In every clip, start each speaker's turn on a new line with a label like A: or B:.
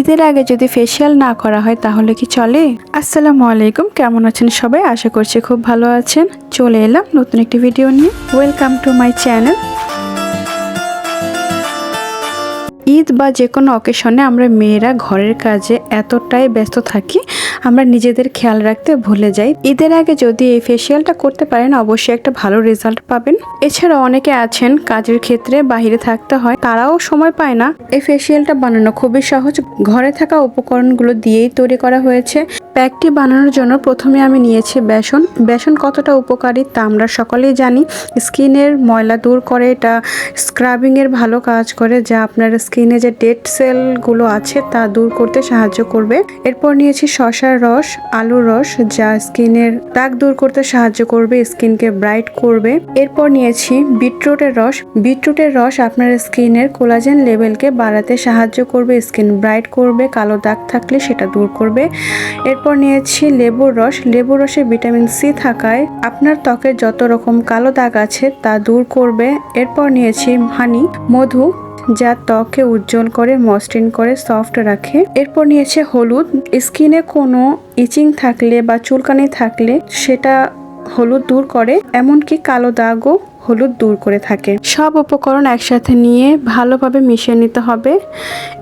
A: ঈদের আগে যদি ফেসিয়াল না করা হয় তাহলে কি চলে? আসসালামু আলাইকুম, কেমন আছেন সবাই? আশা করছি খুব ভালো আছেন। চলে এলাম নতুন একটি ভিডিও নিয়ে। Welcome to my channel Eid বা যে কোনো অকেশনে আমরা মেয়েরা ঘরের কাজে এতটাই ব্যস্ত থাকি, আমরা নিজেদের খেয়াল রাখতে ভুলে যাই। ঈদের আগে যদি এই ফেসিয়ালটা করতে পারেন, অবশ্যই একটা ভালো রেজাল্ট পাবেন। এছাড়া অনেকে আছেন, কাজের ক্ষেত্রে বাইরে থাকতে হয়, তারাও সময় পায় না। এই ফেসিয়ালটা বানানো খুবই সহজ। ঘরে থাকা উপকরণগুলো দিয়েই তৈরি করা হয়েছে। প্যাকটি বানানোর জন্য প্রথমে আমি নিয়েছি বেসন। বেসন কতটা উপকারী তা আমরা সকলেই জানি। স্কিনের ময়লা দূর করে, এটা স্ক্রাবিংয়ের ভালো কাজ করে, যা আপনার স্কিনে যে ডেড সেলগুলো আছে তা দূর করতে সাহায্য করবে। এরপর নিয়েছি শশার রস, আলুর রস, যা স্কিনের দাগ দূর করতে সাহায্য করবে, স্কিনকে ব্রাইট করবে। এরপর নিয়েছি বিটরুটের রস। বিটরুটের রস আপনার স্কিনের কোলাজেন লেভেলকে বাড়াতে সাহায্য করবে, স্কিন ব্রাইট করবে, কালো দাগ থাকলে সেটা দূর করবে। এরপর নিয়েছি লেবুর রস। লেবুর রসে ভিটামিন সি থাকায় আপনার ত্বকের যত রকম কালো দাগ আছে তা দূর করবে। এরপর নিয়েছি হানি, মধু। যা ত্বককে উজ্জ্বল করে, মসৃণ করে সফট রাখে। এরপর নিয়েছে হলুদ। স্কিনে কোনো ইচিং থাকলে বা চুলকানি থাকলে সেটা হলুদ দূর করে, এমনকি কালো দাগও হলুদ দূর করে থাকে। সব উপকরণ একসাথে নিয়ে ভালোভাবে মিশিয়ে নিতে হবে।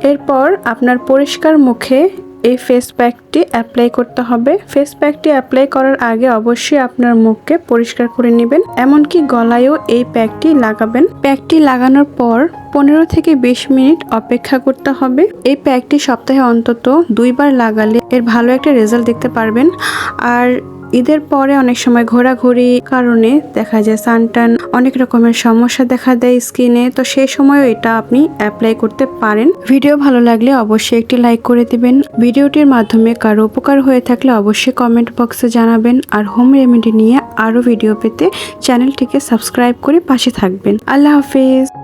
A: এরপর আপনার পরিষ্কার মুখে এই ফেস প্যাকটি অ্যাপ্লাই করতে হবে। ফেস প্যাকটি অ্যাপ্লাই করার আগে অবশ্যই আপনার মুখকে পরিষ্কার করে নেবেন, এমনকি গলায়ও এই প্যাকটি লাগাবেন। প্যাকটি লাগানোর পর পনেরো থেকে বিশ মিনিট অপেক্ষা করতে হবে। এই প্যাকটি সপ্তাহে অন্তত দুইবার লাগালে এর ভালো একটা রেজাল্ট দেখতে পারবেন। আর ঈদের পরে অনেক সময় ঘোরাঘুরি কারণে দেখা যায় সানটান অনেক রকমের সমস্যা দেখা দেয় স্কিনে তো সেই সময়ও এটা আপনি অ্যাপ্লাই করতে পারেন। ভিডিও ভালো লাগলে অবশ্যই একটি লাইক করে দিবেন। ভিডিওটির মাধ্যমে কারও উপকার হয়ে থাকলে অবশ্যই কমেন্ট বক্সে জানাবেন। আর হোম রেমেডি নিয়ে আরও ভিডিও পেতে চ্যানেলটিকে সাবস্ক্রাইব করে পাশে থাকবেন। আল্লাহ হাফিজ।